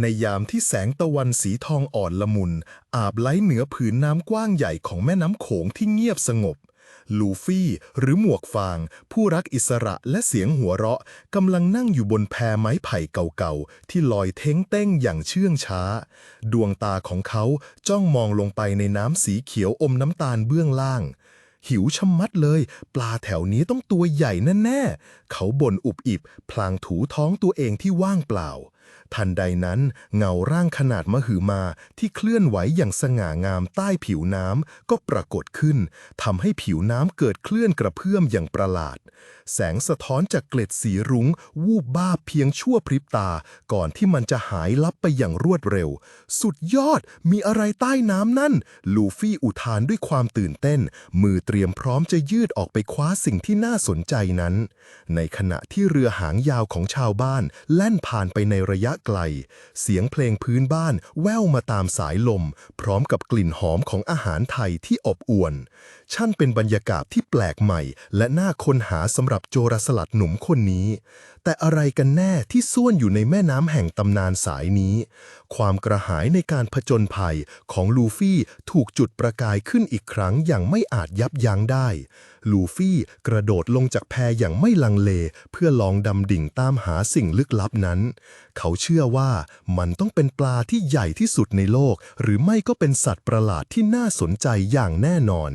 ในยามที่แสงตะวันสีทองอ่อนละมุน อาบไล้เหนือผืนน้ำกว้างใหญ่ของแม่น้ำโขงที่เงียบสงบ ลูฟี่หรือหมวกฟาง ผู้รักอิสระและเสียงหัวเราะกำลังนั่งอยู่บนแพไม้ไผ่เก่าๆ ที่ลอยเท้งเต้งอย่างเชื่องช้า ดวงตาของเขาจ้องมองลงไปในน้ำสีเขียวอมน้ำตาลเบื้องล่างหิวชะมัดเลย ปลาแถวนี้ต้องตัวใหญ่แน่ๆ เขาบ่นอุบอิบ พลางถูท้องตัวเองที่ว่างเปล่า ทันใดนั้นเงาร่างขนาดมหึมาที่เคลื่อนไหวอย่างสง่างามใต้ผิวน้ำก็ปรากฏขึ้นทำให้ผิวน้ำเกิดเคลื่อนกระเพื่อมอย่างประหลาด แสงสะท้อนจากเกล็ดสีรุง้ง วูบบ้าเพียงชั่วพริบตา ก่อนที่มันจะหายลับไปอย่างรวดเร็ว สุดยอดมีอะไรใต้น้ำนั่น ลูฟี่อุทานด้วยความตื่นเต้น มือเตรียมพร้อมจะยืดออกไปคว้าสิ่งที่น่าสนใจนั้น ในขณะที่เรือหางยาวของชาวบ้าน แล่นผ่านไปในระยะไกล เสียงเพลงพื้นบ้านแว่วมาตามสายลม พร้อมกับกลิ่นหอมของอาหารไทยที่อบอวลช่างเป็นบรรยากาศที่แปลกใหม่ และน่าค้นหาสำหรับโจรสลัดหนุ่มคนนี้ แต่อะไรกันแน่ที่ซ่วนอยู่ในแม่น้ำแห่งตำนานสายนี้ ความกระหายในการผจญภัยของลูฟี่ถูกจุดประกายขึ้นอีกครั้งอย่างไม่อาจยับยั้งได้ ลูฟี่กระโดดลงจากแพอย่างไม่ลังเล เพื่อลองดำดิ่งตามหาสิ่งลึกลับนั้น เขาเชื่อว่ามันต้องเป็นปลาที่ใหญ่ที่สุดในโลก หรือไม่ก็เป็นสัตว์ประหลาดที่น่าสนใจอย่างแน่นอน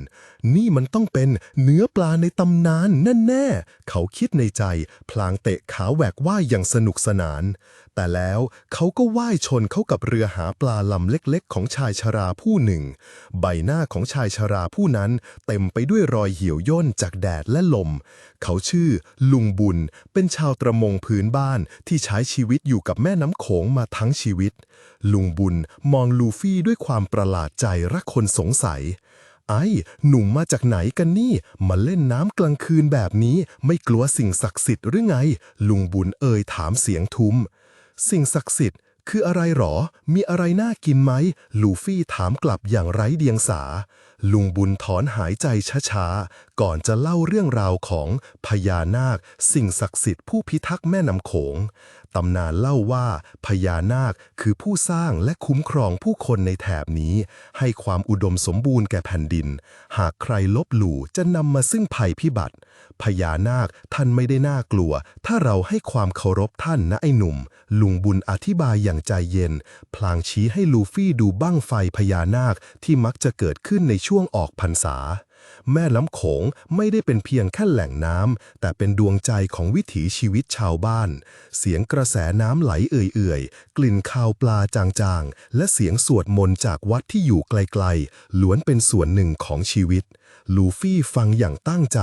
นี่มันต้องเป็นเนื้อปลาในตำนานแน่ๆ เขาคิดในใจ พลางเตะขาแหวกว่ายอย่างสนุกสนาน แต่แล้วเขาก็ว่ายชนเข้ากับเรือหาปลาลำเล็กๆ ของชายชราผู้หนึ่ง ใบหน้าของชายชราผู้นั้น เต็มไปด้วยรอยเหี่ยวย่นจากแดดและลม เขาชื่อ ลุงบุญ เป็นชาวประมงพื้นบ้านที่ใช้ชีวิตอยู่กับแม่น้ำโขงมาทั้งชีวิต ลุงบุญมองลูฟี่ด้วยความประหลาดใจรักคนสงสัย ไอ้หนุ่มมาจากไหนกันนี่ มาเล่นน้ำกลางคืนแบบนี้ ไม่กลัวสิ่งศักดิ์สิทธิ์หรือไง ลุงบุญเอ่ยถามเสียงทุ้ม สิ่งศักดิ์สิทธิ์คืออะไรหรอ มีอะไรน่ากินไหม ลูฟี่ถามกลับอย่างไร้เดียงสา ลุงบุญถอนหายใจช้าๆ ก่อนจะเล่าเรื่องราวของพญานาค สิ่งศักดิ์สิทธิ์ผู้พิทักษ์แม่น้ำโขง ตำนานเล่าว่าพญานาคคือผู้สร้างและคุ้มครองผู้คนในแถบนี้ ให้ความอุดมสมบูรณ์แก่แผ่นดิน หากใครลบหลู่จะนำมาซึ่งภัยพิบัติพญานาคท่านไม่ได้น่ากลัว ถ้าเราให้ความเคารพท่านนะไอ้หนุ่ม ลุงบุญอธิบายอย่างใจเย็น พลางชี้ให้ลูฟี่ดูบั้งไฟพญานาคที่มักจะเกิดขึ้นในช่วงออกพรรษา แม่น้ำโขงไม่ได้เป็นเพียงแค่แหล่งน้ำแต่เป็นดวงใจของวิถีชีวิตชาวบ้าน เสียงกระแสน้ำไหลเอื่อยๆ กลิ่นคาวปลาจางๆ และเสียงสวดมนต์จากวัดที่อยู่ไกลๆ ล้วนเป็นส่วนหนึ่งของชีวิต ลูฟี่ฟังอย่างตั้งใจ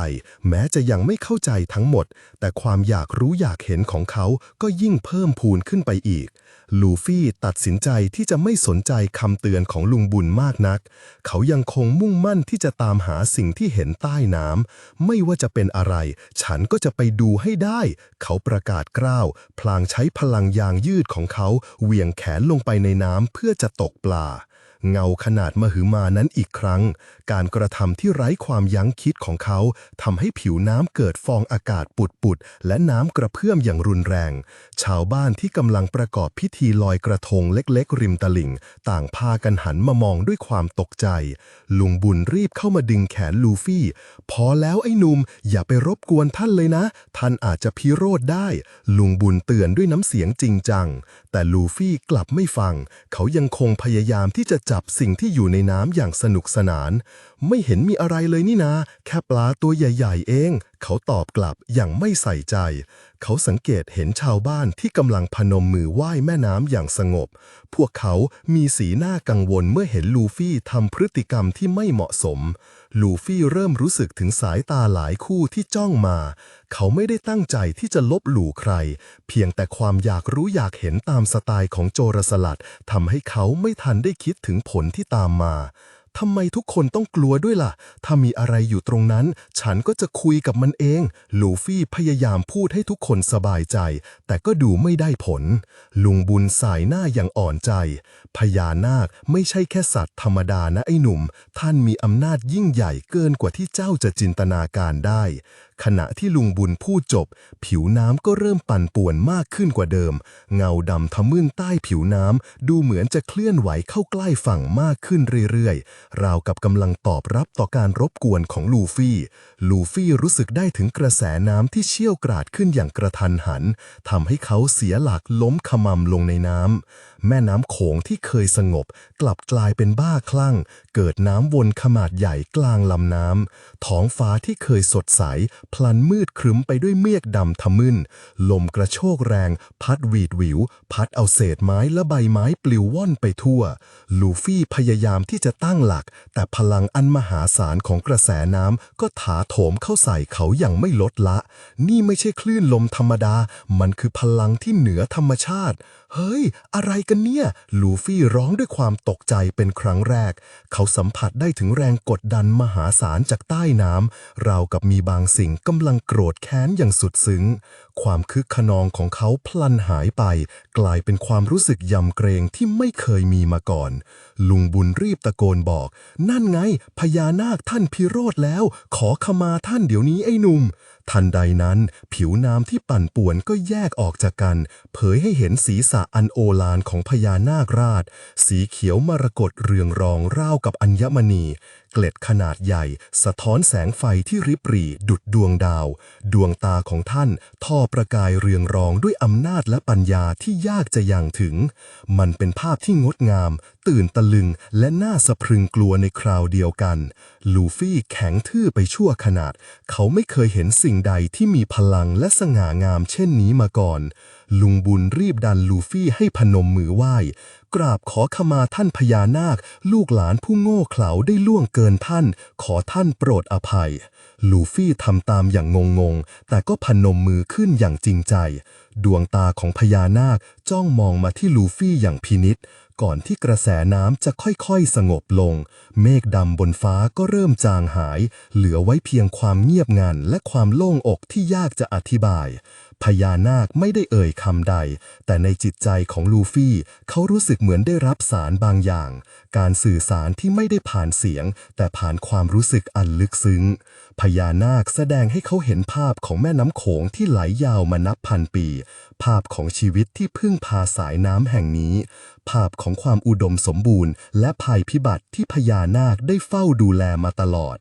แม้จะยังไม่เข้าใจทั้งหมด แต่ความอยากรู้อยากเห็นของเขาก็ยิ่งเพิ่มพูนขึ้นไปอีก ลูฟี่ตัดสินใจที่จะไม่สนใจคำเตือนของลุงบุญมากนัก เขายังคงมุ่งมั่นที่จะตามหาสิ่งที่เห็นใต้น้ำ ไม่ว่าจะเป็นอะไร ฉันก็จะไปดูให้ได้ เขาประกาศกล้าว พลางใช้พลังยางยืดของเขาเหวี่ยงแขนลงไปในน้ำเพื่อจะตกปลา เงาขนาดมหึมานั้นอีกครั้ง การกระทำที่ไร้ความยั้งคิดของเขาทำให้ผิวน้ำเกิดฟองอากาศปุดๆ และน้ำกระเพื่อมอย่างรุนแรง ชาวบ้านที่กำลังประกอบพิธีลอยกระทงเล็กๆ ริมตลิ่ง ต่างพากันหันมามองด้วยความตกใจ ลุงบุญรีบเข้ามาดึงแขนลูฟี่ พอแล้วไอ้หนุ่มอย่าไปรบกวนท่านเลยนะ ท่านอาจจะพิโรธได้ ลุงบุญเตือนด้วยน้ำเสียงจริงจัง แต่ลูฟี่กลับไม่ฟัง เขายังคงพยายามที่จะจับสิ่งที่อยู่ในน้ำอย่างสนุกสนาน ไม่เห็นมีอะไรเลยนี่นา แค่ปลาตัวใหญ่ ๆ เอง เขาตอบกลับอย่างไม่ใส่ใจ เขาสังเกตเห็นชาวบ้านที่กำลังพนมมือไหว้แม่น้ำอย่างสงบ พวกเขามีสีหน้ากังวลเมื่อเห็นลูฟี่ทำพฤติกรรมที่ไม่เหมาะสม ลูฟี่เริ่มรู้สึกถึงสายตาหลายคู่ที่จ้องมา เขาไม่ได้ตั้งใจที่จะลบหลู่ใคร เพียงแต่ความอยากรู้อยากเห็นตามสไตล์ของโจรสลัดทำให้เขาไม่ทันได้คิดถึงผลที่ตามมา ทำไมทุกคนต้องกลัวด้วยล่ะ ถ้ามีอะไรอยู่ตรงนั้น ฉันก็จะคุยกับมันเอง ลูฟี่พยายามพูดให้ทุกคนสบายใจ แต่ก็ดูไม่ได้ผล ลุงบุญสายหน้าอย่างอ่อนใจ พญานาคไม่ใช่แค่สัตว์ธรรมดานะไอ้หนุ่ม ท่านมีอำนาจยิ่งใหญ่เกินกว่าที่เจ้าจะจินตนาการได้ ขณะที่ลุงบุญพูดจบ ผิวน้ำก็เริ่มปั่นป่วนมากขึ้นกว่าเดิม เงาดำทะมึนใต้ผิวน้ำดูเหมือนจะเคลื่อนไหวเข้าใกล้ฝั่งมากขึ้นเรื่อยๆ ราวกับกำลังตอบรับต่อการรบกวนของลูฟี่ ลูฟี่รู้สึกได้ถึงกระแสน้ำที่เชี่ยวกราดขึ้นอย่างกระทันหันทำให้เขาเสียหลักล้มขมำลงในน้ำ แม่น้ำโขงที่เคยสงบ กลับกลายเป็นบ้าคลั่ง เกิดน้ำวนขนาดใหญ่กลางลำน้ำ ท้องฟ้าที่เคยสดใส พลันมืดครึ้มไปด้วยเมฆดำทะมึน ลมกระโชกแรง พัดหวีดหวิว พัดเอาเศษไม้และใบไม้ปลิวว่อนไปทั่ว ลูฟี่พยายามที่จะตั้งหลัก แต่พลังอันมหาศาลของกระแสน้ำก็ถาโถมเข้าใส่เขาอย่างไม่ลดละ นี่ไม่ใช่คลื่นลมธรรมดา มันคือพลังที่เหนือธรรมชาติ เฮ้ย อะไรกันเนี่ย ลูฟี่ร้องด้วยความตกใจเป็นครั้งแรก เขาสัมผัสได้ถึงแรงกดดันมหาศาลจากใต้น้ำราวกับมีบางสิ่งกำลังโกรธแค้นอย่างสุดซึ้ง ความคึกขนองของเขาพลันหายไป กลายเป็นความรู้สึกยำเกรงที่ไม่เคยมีมาก่อน ลุงบุญรีบตะโกนบอก นั่นไง พญานาคท่านพิโรธแล้ว ขอขมาท่านเดี๋ยวนี้ไอ้หนุ่ม ทันใดนั้น ผิวน้ำที่ปั่นป่วนก็แยกออกจากกัน เผยให้เห็นศีรษะอันโอฬารของพญานาคราช สีเขียวมรกตเรืองรองราวกับอัญมณี เกล็ดขนาดใหญ่ สะท้อนแสงไฟที่ริบหรี่ดุดดวงดาว ดวงตาของท่านท่อประกายเรืองรองด้วยอำนาจและปัญญาที่ยากจะยังถึง มันเป็นภาพที่งดงาม ตื่นตะลึงและน่าสะพรึงกลัวในคราวเดียวกัน ลูฟี่แข็งทื่อไปชั่วขนาด เขาไม่เคยเห็นสิ่งใดที่มีพลังและสง่างามเช่นนี้มาก่อน ลุงบุญรีบดันลูฟี่ให้พนมมือไหว้ กราบขอขมาท่านพญานาค ลูกหลานผู้โง่เขลาได้ล่วงเกินท่าน ขอท่านโปรดอภัย ลูฟี่ทำตามอย่างงงๆ แต่ก็พนมมือขึ้นอย่างจริงใจ ดวงตาของพญานาคจ้องมองมาที่ลูฟี่อย่างพินิษก่อนที่กระแสน้ำจะค่อยๆ สงบลง เมฆดำบนฟ้าก็เริ่มจางหาย เหลือไว้เพียงความเงียบงันและความโล่งอกที่ยากจะอธิบาย พญานาคไม่ได้เอ่ยคำใด แต่ในจิตใจของลูฟี่เขารู้สึกเหมือนได้รับสารบางอย่าง การสื่อสารที่ไม่ได้ผ่านเสียง แต่ผ่านความรู้สึกอันลึกซึ้ง พญานาคแสดงให้เขาเห็นภาพของแม่น้ำโขงที่ไหลยาวมานับพันปี ภาพของชีวิตที่พึ่งพาสายน้ำแห่งนี้ ภาพของความอุดมสมบูรณ์ และภัยพิบัติที่พญานาคได้เฝ้าดูแลมาตลอด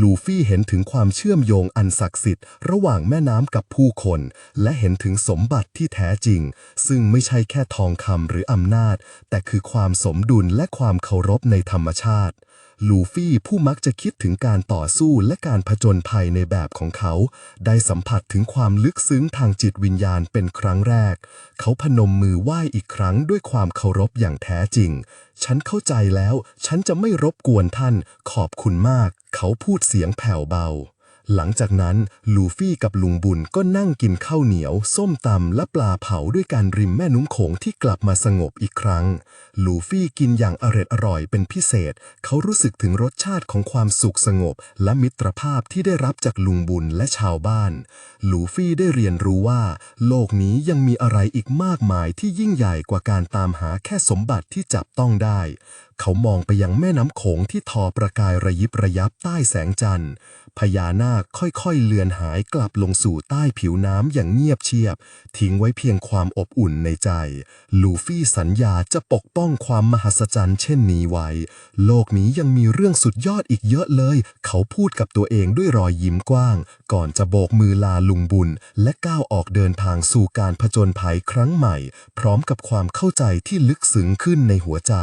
ลูฟี่เห็นถึงความเชื่อมโยงอันศักดิ์สิทธิ์ระหว่างแม่น้ำกับผู้คนและเห็นถึงสมบัติที่แท้จริง ซึ่งไม่ใช่แค่ทองคำหรืออำนาจ แต่คือความสมดุลและความเคารพในธรรมชาติ ลูฟี่ผู้มักจะคิดถึงการต่อสู้และการผจญภัยในแบบของเขา ได้สัมผัสถึงความลึกซึ้งทางจิตวิญญาณเป็นครั้งแรก เขาพนมมือไหว้อีกครั้งด้วยความเคารพอย่างแท้จริง ฉันเข้าใจแล้ว ฉันจะไม่รบกวนท่าน ขอบคุณมาก เขาพูดเสียงแผ่วเบา หลังจากนั้นลูฟี่กับลุงบุญก็นั่งกินข้าวเหนียว ส้มตำและปลาเผาด้วยการริมแม่น้ำโขงที่กลับมาสงบอีกครั้ง ลูฟี่กินอย่างอร็ดอร่อยเป็นพิเศษ เขารู้สึกถึงรสชาติของความสุขสงบ และมิตรภาพที่ได้รับจากลุงบุญและชาวบ้าน ลูฟี่ได้เรียนรู้ว่า โลกนี้ยังมีอะไรอีกมากมายที่ยิ่งใหญ่กว่าการตามหาแค่สมบัติที่จับต้องได้ เขามองไปยังแม่น้ำโขงที่ทอประกายระยิบระยับใต้แสงจันทร์ พญานาคค่อยๆเลือนหายกลับลงสู่ใต้ผิวน้ำอย่างเงียบเชียบ ทิ้งไว้เพียงความอบอุ่นในใจ ลูฟี่สัญญาจะปกป้องความมหัศจรรย์เช่นนี้ไว้ โลกนี้ยังมีเรื่องสุดยอดอีกเยอะเลย เขาพูดกับตัวเองด้วยรอยยิ้มกว้าง ก่อนจะโบกมือลาลุงบุญ และก้าวออกเดินทางสู่การผจญภัยครั้งใหม่ พร้อมกับความเข้าใจที่ลึกซึ้งขึ้นในหัวใจ